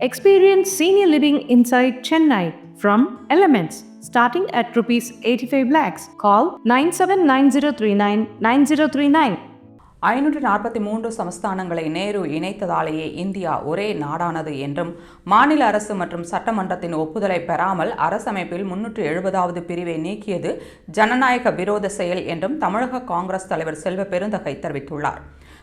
Experience senior living inside Chennai from Elements starting at rupees 85 lakhs. Call 979039 9039. ஐநூற்று நாற்பத்தி மூன்று சமஸ்தானங்களை Nehru இணைத்ததாலேயே India ஒரே நாடானது என்றும் மாநில அரசு மற்றும் சட்டமன்றத்தின் ஒப்புதலை பெறாமல் அரசமைப்பில் முன்னூற்று எழுபதாவது பிரிவை நீக்கியது ஜனநாயக விரோத செயல் என்றும் தமிழக காங்கிரஸ் தலைவர் செல்வ பெருந்தகை தெரிவித்துள்ளார்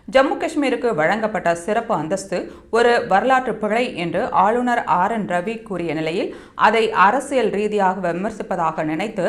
ஜம்மு காஷ்மீருக்கு வழங்கப்பட்ட சிறப்பு அந்தஸ்து ஒரு வரலாற்று பிழை என்று ஆளுநர் ஆர் என் ரவி கூறிய நிலையில் அதை அரசியல் ரீதியாக விமர்சிப்பதாக நினைத்து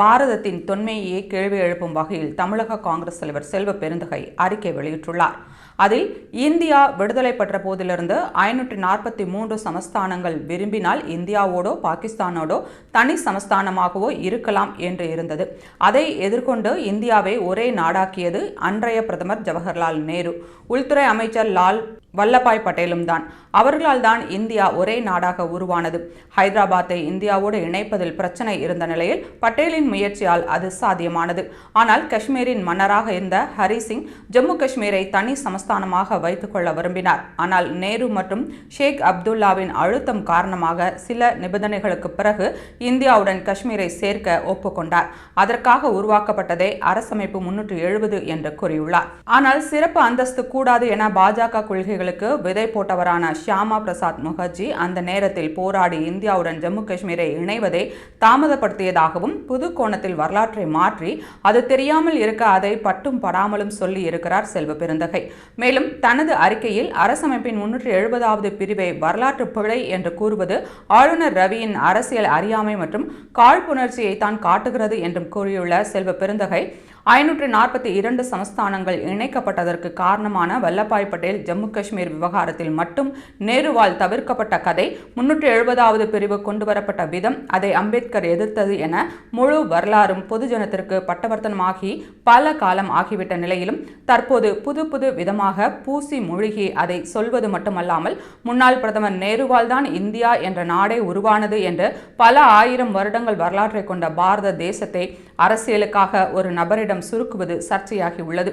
பாரதத்தின் தொன்மையை கேள்வி எழுப்பும் வகையில் தமிழக காங்கிரஸ் தலைவர் செல்வ பெருந்தகை அறிக்கை வெளியிட்டுள்ளார். அதில் இந்தியா விடுதலை பெற்ற போதிலிருந்து ஐநூற்றி நாற்பத்தி மூன்று சமஸ்தானங்கள் விரும்பினால் இந்தியாவோடோ பாகிஸ்தானோடோ தனி சமஸ்தானமாகவோ இருக்கலாம் என்று இருந்தது. அதை எதிர்கொண்டு இந்தியாவை ஒரே நாடாக்கியது அன்றைய பிரதமர் ஜவஹர்லால் நேரு. உள்துறை அமைச்சர் லால் வல்லபாய் பட்டேலும் தான் அவர்களால் தான் இந்தியா ஒரே நாடாக உருவானது. ஹைதராபாத்தை இந்தியாவோடு இணைப்பதில் பிரச்சனை இருந்த நிலையில் பட்டேலின் முயற்சியால் அது சாத்தியமானது. ஆனால் காஷ்மீரின் மன்னராக இருந்த ஹரி சிங் ஜம்மு காஷ்மீரை தனி சமஸ்தானமாக வைத்துக் கொள்ள விரும்பினார். ஆனால் நேரு மற்றும் ஷேக் அப்துல்லாவின் அழுத்தம் காரணமாக சில நிபந்தனைகளுக்கு பிறகு இந்தியாவுடன் காஷ்மீரை சேர்க்க ஒப்புக்கொண்டார். அதற்காக உருவாக்கப்பட்டதே அரசமைப்பு முன்னூற்று எழுபது என்று கூறியுள்ளார். ஆனால் சிறப்பு அந்தஸ்து கூடாது என பாஜக கொள்கைகளுக்கு விதை போட்டவரான ஷியாமா பிரசாத் முகர்ஜி அந்த நேரத்தில் போராடி இந்தியாவுடன் ஜம்மு காஷ்மீரை இணைவதை தாமதப்படுத்தியதாகவும் புது கோணத்தில் வரலாற்றை மாற்றி அது தெரியாமல் இருக்க அதை பட்டும் படாமலும் சொல்லி இருக்கிறார் செல்வ பெருந்தகை. மேலும் தனது அறிக்கையில் அரசமைப்பின் முன்னூற்றி எழுபதாவது பிரிவை வரலாற்று பிழை என்று கூறுவது ஆளுநர் ரவியின் அரசியல் அறியாமை மற்றும் காழ்ப்புணர்ச்சியை தான் காட்டுகிறது என்றும் கூறியுள்ள செல்வ பெருந்தகை ஐநூற்று நாற்பத்தி இரண்டு சமஸ்தானங்கள் இணைக்கப்பட்டதற்கு காரணமான வல்லபாய் பட்டேல் ஜம்மு காஷ்மீர் விவகாரத்தில் மட்டும் நேருவால் தவிர்க்கப்பட்ட கதை முன்னூற்று எழுபதாவது பிரிவு கொண்டுவரப்பட்ட விதம் அதை அம்பேத்கர் எதிர்த்தது என முழு வரலாறும் பொதுஜனத்திற்கு பட்டவர்த்தனமாகி பல காலம் ஆகிவிட்ட நிலையிலும் தற்போது புது புது விதமாக பூசி மூழ்கி அதை சொல்வது மட்டுமல்லாமல் முன்னாள் பிரதமர் நேருவால் தான் இந்தியா என்ற நாடே உருவானது என்று பல ஆயிரம் வருடங்கள் வரலாற்றை கொண்ட பாரத தேசத்தை அரசியலுக்காக ஒரு நபரிடம் சுருக்குவது சர்ச்சையாகி உள்ளது